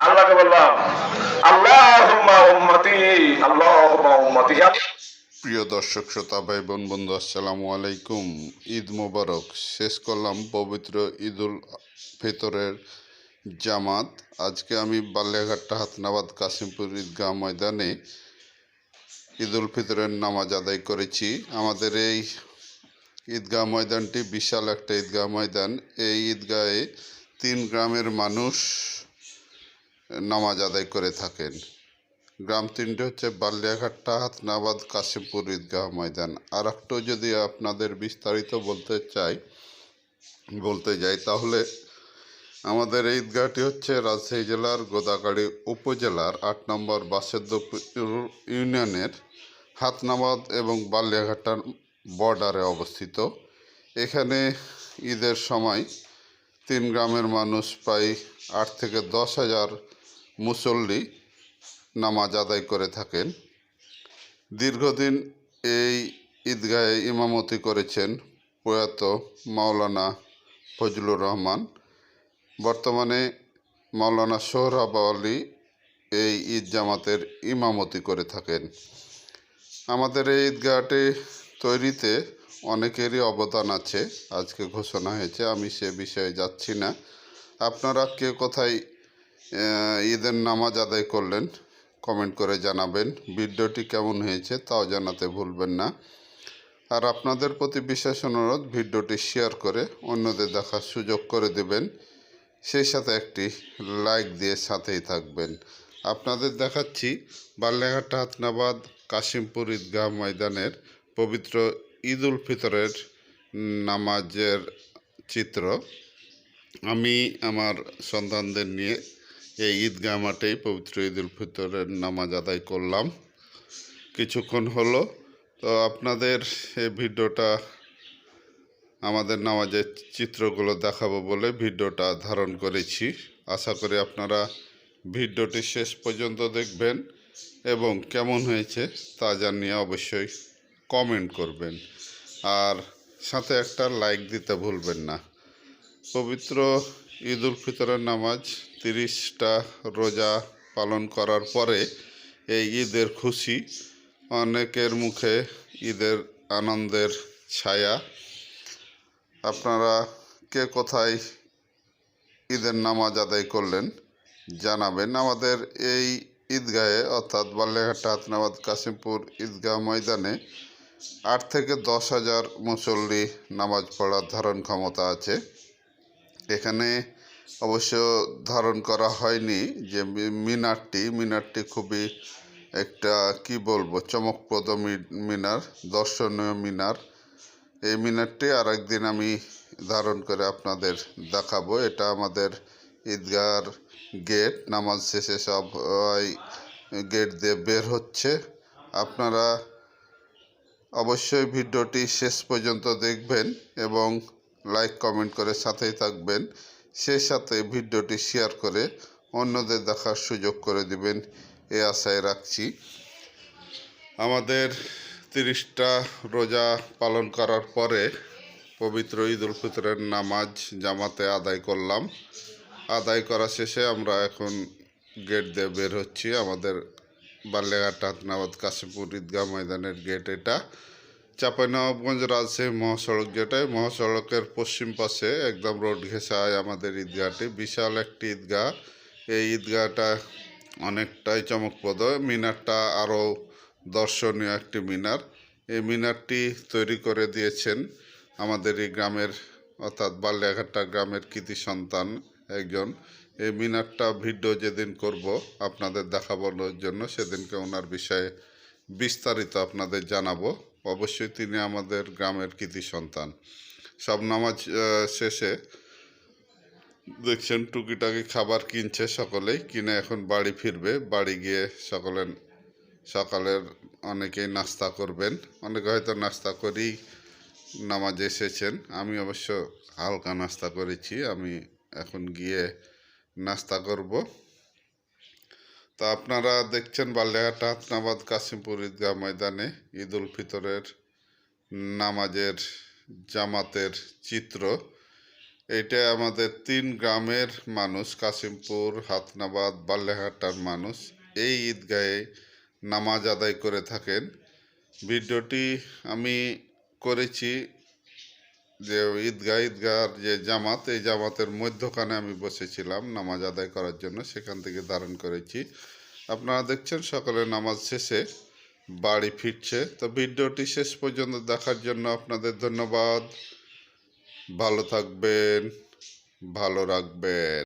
আল্লাহকে বললাম, আল্লাহুম্মা উম্মতি আল্লাহুম্মা উম্মতি। প্রিয় দর্শক, শ্রোতা ভাই বোন বন্ধু, আসসালামু আলাইকুম। ঈদ মোবারক। শেষ করলাম পবিত্র ঈদুল ফিতরের জামাত। আজকে আমি বাল্যাঘাট্টা, হাতনাবাদ, কাশিমপুর ঈদগাহ ময়দানে ঈদুল ফিতরের নামাজ আদায় করেছি। আমাদের এই ঈদগাহ ময়দানটি বিশাল একটা ঈদগাহ ময়দান। এই ঈদগাহে তিন গ্রামের মানুষ নামাজ আদায় করে থাকেন। গ্রাম তিনটে হচ্ছে বালিয়াঘাটটা, হাতনাবাদ, কাশিমপুর ঈদগাহ ময়দান। আর একটু যদি আপনাদের বিস্তারিত বলতে চাই, বলতে যাই, তাহলে আমাদের ঈদগাহটি হচ্ছে রাজশাহী জেলার গোদাগাড়ি উপজেলার আট নম্বর বাসেদ্দপুর ইউনিয়নের হাতনাবাদ এবং বালিয়াঘাটার বর্ডারে অবস্থিত। এখানে ঈদের সময় তিন গ্রামের মানুষ প্রায় আট থেকে দশ হাজার মুসল্লি নামাজ আদায় করে থাকেন। দীর্ঘদিন এই ঈদগাহে ইমামতি করেছেন প্রয়াত মাওলানা ফজলুর রহমান। বর্তমানে মাওলানা সোহরাব আলী এই ঈদ জামাতের ইমামতি করে থাকেন। আমাদের এই ঈদগাহটি তৈরিতে অনেকেরই অবদান আছে। আজকে ঘোষণা হয়েছে, আমি সে বিষয়ে যাচ্ছি না। আপনারা কে কোথায় ঈদের নামাজ আদায় করলেন কমেন্ট করে জানাবেন, ভিডিওটি কেমন হয়েছে তাও জানাতে ভুলবেন না। আর আপনাদের প্রতি বিশেষ অনুরোধ, ভিডিওটি শেয়ার করে অন্যদের দেখার সুযোগ করে দেবেন। সেই সাথে একটি লাইক দিয়ে সাথেই থাকবেন। আপনাদের দেখাচ্ছি বাল্যাঘাট, হাতনাবাদ, কাশিমপুর ঈদগাহ ময়দানের পবিত্র ঈদ উল ফিতরের নামাজের চিত্র। আমি আমার সন্তানদের নিয়ে এই ঈদগাহ মাঠেই পবিত্র ঈদুল ফিতরের নামাজ আদায় করলাম। কিছুক্ষণ হলো। তো আপনাদের এই ভিডিওটা, আমাদের নামাজের চিত্রগুলো দেখাবো বলে ভিডিওটা ধারণ করেছি। আশা করি আপনারা ভিডিওটি শেষ পর্যন্ত দেখবেন এবং কেমন হয়েছে তা জানিয়ে অবশ্যই কমেন্ট করবেন। আর সাথে একটা লাইক দিতে ভুলবেন না। পবিত্র ঈদ উল ফিতরের নামাজ তিরিশটা রোজা পালন করার পরে এই ঈদের খুশি অনেকের মুখে ঈদের আনন্দের ছায়া। আপনারা কে কোথায় ঈদের নামাজ আদায় করলেন জানাবেন। আমাদের এই ঈদগাহে, অর্থাৎ বাল্যাঘাট হাতনাবাদ কাশিমপুর ঈদগাহ ময়দানে আট থেকে দশ হাজার মুসল্লি নামাজ পড়ার ধারণ ক্ষমতা আছে। এখানে অবশ্য ধারণ করা হয়নি যে মিনারটি মিনারটি খুবই একটা, কি বলব, চমকপ্রদ মিনার, দর্শনীয় মিনার। এই মিনারটি আর একদিন আমি ধারণ করে আপনাদের দেখাবো। এটা আমাদের ঈদগার গেট, নামাজ শেষে সবাই গেট দিয়ে বের হচ্ছে। আপনারা অবশ্যই ভিডিওটি শেষ পর্যন্ত দেখবেন এবং লাইক, কমেন্ট করে সাথেই থাকবেন। সেই সাথে ভিডিওটি শেয়ার করে অন্যদের দেখার সুযোগ করে দিবেন। এ আশায় রাখছি। আমাদের তিরিশটা রোজা পালন করার পরে পবিত্র ঈদ উল ফিতরের নামাজ জামাতে আদায় করলাম। আদায় করা শেষে আমরা এখন গেট দিয়ে বের হচ্ছি। আমাদের বাল্যাঘাট হাতনাবাদ কাশীপুর ঈদগাহ ময়দানের গেট এটা। চাঁপাইনবাবগঞ্জ রাজশাহী মহাসড়ক যেটাই, মহাসড়কের পশ্চিম পাশে একদম রোড ঘেঁষায় আমাদের ঈদগাহটি। বিশাল একটি ঈদগাহ। এই ঈদগাহটা অনেকটাই চমকপ্রদ। মিনারটা আরও দর্শনীয় একটি মিনার। এই মিনারটি তৈরি করে দিয়েছেন আমাদের এই গ্রামের, অর্থাৎ বাল্যাঘাটটা গ্রামের কৃতি সন্তান একজন। এই মিনারটা ভিডিও যেদিন করব, আপনাদের দেখানোর জন্য সেদিনকে ওনার বিষয়ে বিস্তারিত আপনাদের জানাব। অবশ্যই তিনি আমাদের গ্রামের কৃতি সন্তান। সব নামাজ শেষে দেখছেন টুকিটাকি খাবার কিনছে সকলেই, কিনে এখন বাড়ি ফিরবে। বাড়ি গিয়ে সকলে সকালের অনেকেই নাস্তা করবেন। অনেকে হয়তো নাস্তা করেই নামাজে এসেছেন। আমি অবশ্য হালকা নাস্তা করেছি। আমি এখন গিয়ে নাস্তা করব। তো আপনারা দেখছেন বাল্যাঘাট হাতনাবাদ কাশিমপুর ঈদগাহ ময়দানে ঈদ উল ফিতরের নামাজের জামাতের চিত্র। এটা আমাদের তিন গ্রামের মানুষ, কাশিমপুর হাতনাবাদ বাল্যহাটার মানুষ এই ঈদগাহে নামাজ আদায় করে থাকেন। ভিডিওটি আমি করেছি যে ঈদগাহ, ঈদগাহর যে জামাত, এই জামাতের মধ্যখানে আমি বসেছিলাম নামাজ আদায় করার জন্য, সেখান থেকে ধারণ করেছি। আপনারা দেখছেন সকালে নামাজ শেষে বাড়ি ফিরছে। তো ভিডিওটি শেষ পর্যন্ত দেখার জন্য আপনাদের ধন্যবাদ। ভালো থাকবেন, ভালো রাখবেন।